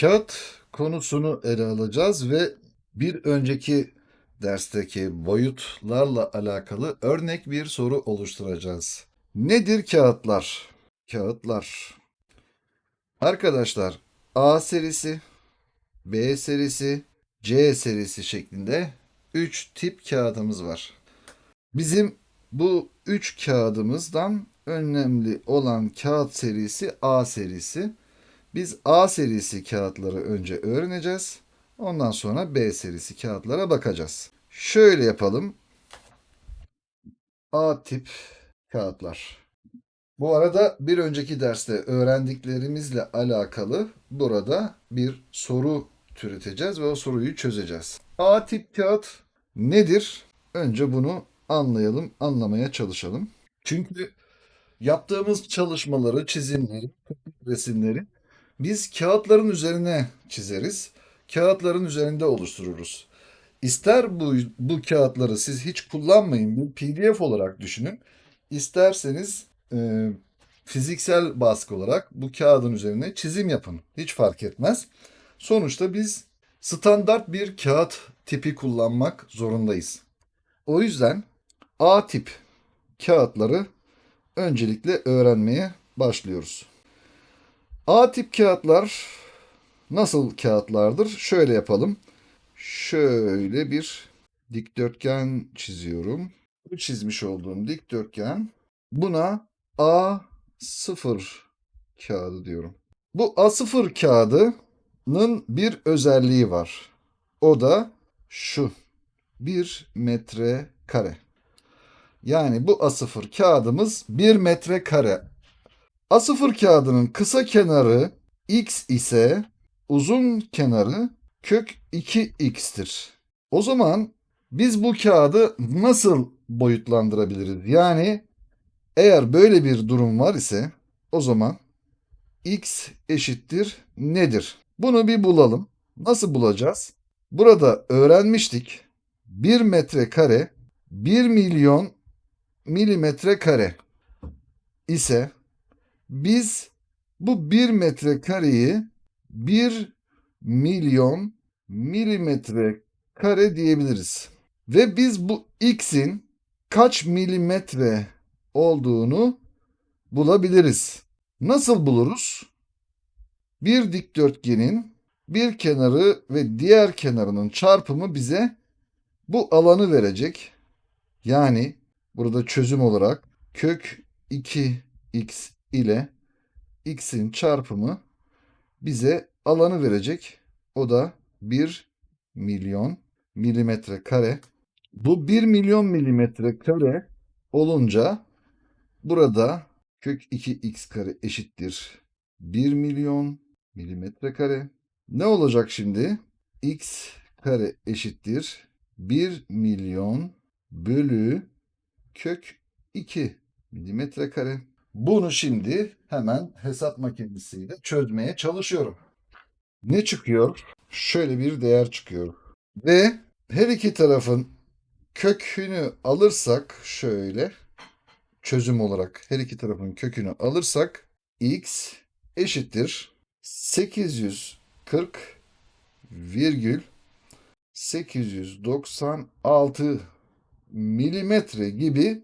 Kağıt konusunu ele alacağız ve bir önceki dersteki boyutlarla alakalı örnek bir soru oluşturacağız. Nedir kağıtlar? Kağıtlar. Arkadaşlar A serisi, B serisi, C serisi şeklinde 3 tip kağıdımız var. Bizim bu 3 kağıdımızdan önemli olan kağıt serisi A serisi. Biz A serisi kağıtları önce öğreneceğiz. Ondan sonra B serisi kağıtlara bakacağız. Şöyle yapalım. A tip kağıtlar. Bu arada bir önceki derste öğrendiklerimizle alakalı burada bir soru türeteceğiz ve o soruyu çözeceğiz. A tip kağıt nedir? Önce bunu anlayalım, anlamaya çalışalım. Çünkü yaptığımız çalışmaları, çizimleri, resimleri biz kağıtların üzerine çizeriz. Kağıtların üzerinde oluştururuz. İster bu, bu kağıtları siz hiç kullanmayın, bir PDF olarak düşünün. İsterseniz e, fiziksel baskı olarak bu kağıdın üzerine çizim yapın. Hiç fark etmez. Sonuçta biz standart bir kağıt tipi kullanmak zorundayız. O yüzden A tip kağıtları öncelikle öğrenmeye başlıyoruz. A tip kağıtlar nasıl kağıtlardır? Şöyle yapalım. Şöyle bir dikdörtgen çiziyorum. Bu çizmiş olduğum dikdörtgen buna A0 kağıdı diyorum. Bu A0 kağıdının bir özelliği var. O da şu. 1 metre kare. Yani bu A0 kağıdımız 1 metre kare. A0 kağıdının kısa kenarı x ise uzun kenarı kök 2x'tir. O zaman biz bu kağıdı nasıl boyutlandırabiliriz? Yani eğer böyle bir durum var ise o zaman x eşittir nedir? Bunu bir bulalım. Nasıl bulacağız? Burada öğrenmiştik. 1 metre kare 1 milyon milimetre kare ise biz bu 1 metre kareyi 1 milyon milimetre kare diyebiliriz. Ve biz bu x'in kaç milimetre olduğunu bulabiliriz. Nasıl buluruz? Bir dikdörtgenin bir kenarı ve diğer kenarının çarpımı bize bu alanı verecek. Yani burada çözüm olarak kök 2x ile x'in çarpımı bize alanı verecek. O da 1 milyon milimetre kare. Bu 1 milyon milimetre kare olunca burada kök 2x kare eşittir 1 milyon milimetre kare. Ne olacak şimdi? x kare eşittir 1 milyon bölü kök 2 milimetre kare. Bunu şimdi hemen hesap makinesiyle çözmeye çalışıyorum. Ne çıkıyor? Şöyle bir değer çıkıyor. Ve her iki tarafın kökünü alırsak şöyle çözüm olarak her iki tarafın kökünü alırsak x eşittir 840 virgül 896 milimetre gibi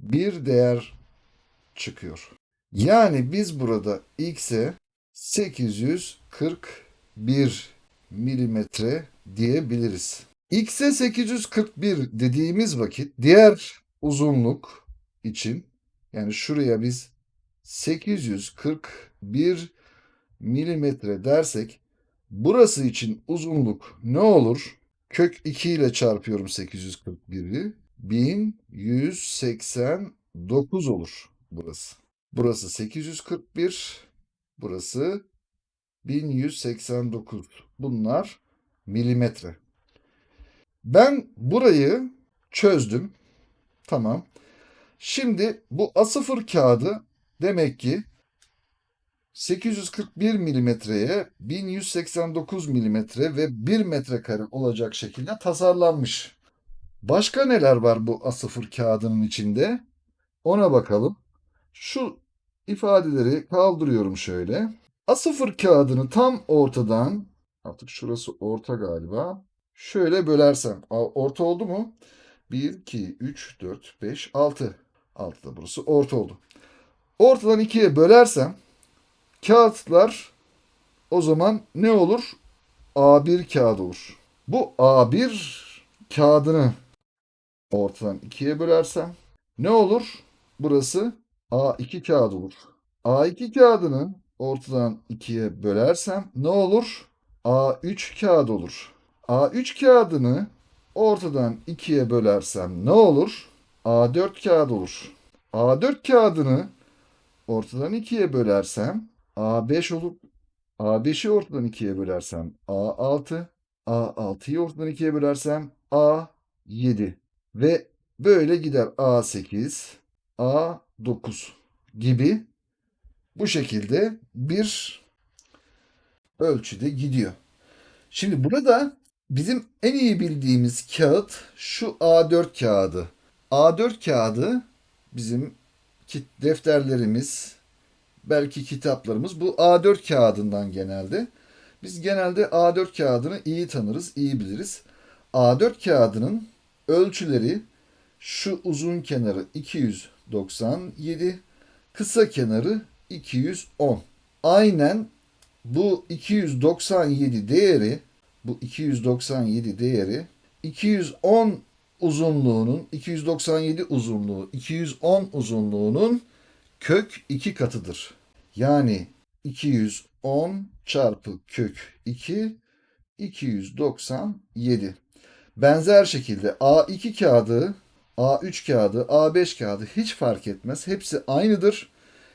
bir değer çıkıyor. Yani biz burada x'e 841 milimetre diyebiliriz. X'e 841 dediğimiz vakit diğer uzunluk için yani şuraya biz 841 milimetre dersek burası için uzunluk ne olur? Kök 2 ile çarpıyorum 841'i. 1189 olur burası. Burası 841, burası 1189. Bunlar milimetre. Ben burayı çözdüm. Tamam. Şimdi bu A0 kağıdı demek ki 841 milimetreye 1189 milimetre ve 1 metrekare olacak şekilde tasarlanmış. Başka neler var bu A0 kağıdının içinde? Ona bakalım. Şu ifadeleri kaldırıyorum şöyle. A0 kağıdını tam ortadan artık şurası orta galiba. Şöyle bölersem. Orta oldu mu? 1, 2, 3, 4, 5, 6. 6 da burası orta oldu. Ortadan ikiye bölersem kağıtlar o zaman ne olur? A1 kağıt olur. Bu A1 kağıdını ortadan ikiye bölersem ne olur? Burası A2 kağıt olur. A2 kağıdını ortadan ikiye bölersem ne olur? A3 kağıt olur. A3 kağıdını ortadan ikiye bölersem ne olur? A4 kağıt olur. A4 kağıdını ortadan ikiye bölersem A5 olup A5'i ortadan ikiye bölersem A6, A6'yı ortadan ikiye bölersem A7 ve böyle gider A8, A9 gibi bu şekilde bir ölçüde gidiyor. Şimdi burada bizim en iyi bildiğimiz kağıt şu A4 kağıdı. A4 kağıdı bizim defterlerimiz, belki kitaplarımız bu A4 kağıdından genelde. Biz genelde A4 kağıdını iyi tanırız, iyi biliriz. A4 kağıdının ölçüleri şu uzun kenarı 297, kısa kenarı 210. Aynen bu 297 değeri, bu 297 değeri 210 uzunluğunun 297 uzunluğu 210 uzunluğunun kök 2 katıdır. Yani 210 çarpı kök 2 297. Benzer şekilde A2 kağıdı, A3 kağıdı, A5 kağıdı hiç fark etmez. Hepsi aynıdır.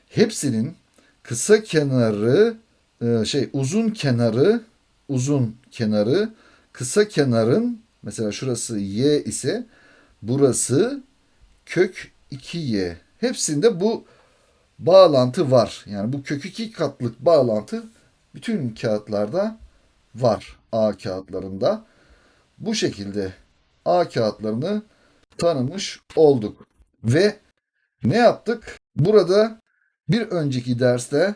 Hepsinin kısa kenarı e, şey uzun kenarı uzun kenarı kısa kenarın mesela şurası y ise burası kök 2y. Hepsinde bu bağlantı var. Yani bu kök 2 katlık bağlantı bütün kağıtlarda var. A kağıtlarında. Bu şekilde A kağıtlarını tanımış olduk. Ve ne yaptık? Burada bir önceki derste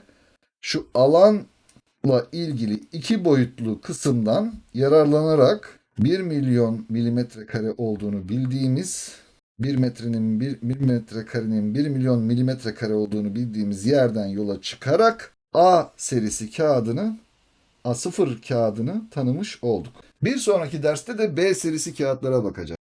şu alanla ilgili iki boyutlu kısımdan yararlanarak 1 milyon milimetre kare olduğunu bildiğimiz 1 metrenin 1, 1 metre karenin 1 milyon milimetre kare olduğunu bildiğimiz yerden yola çıkarak A serisi kağıdını A0 kağıdını tanımış olduk. Bir sonraki derste de B serisi kağıtlara bakacağız.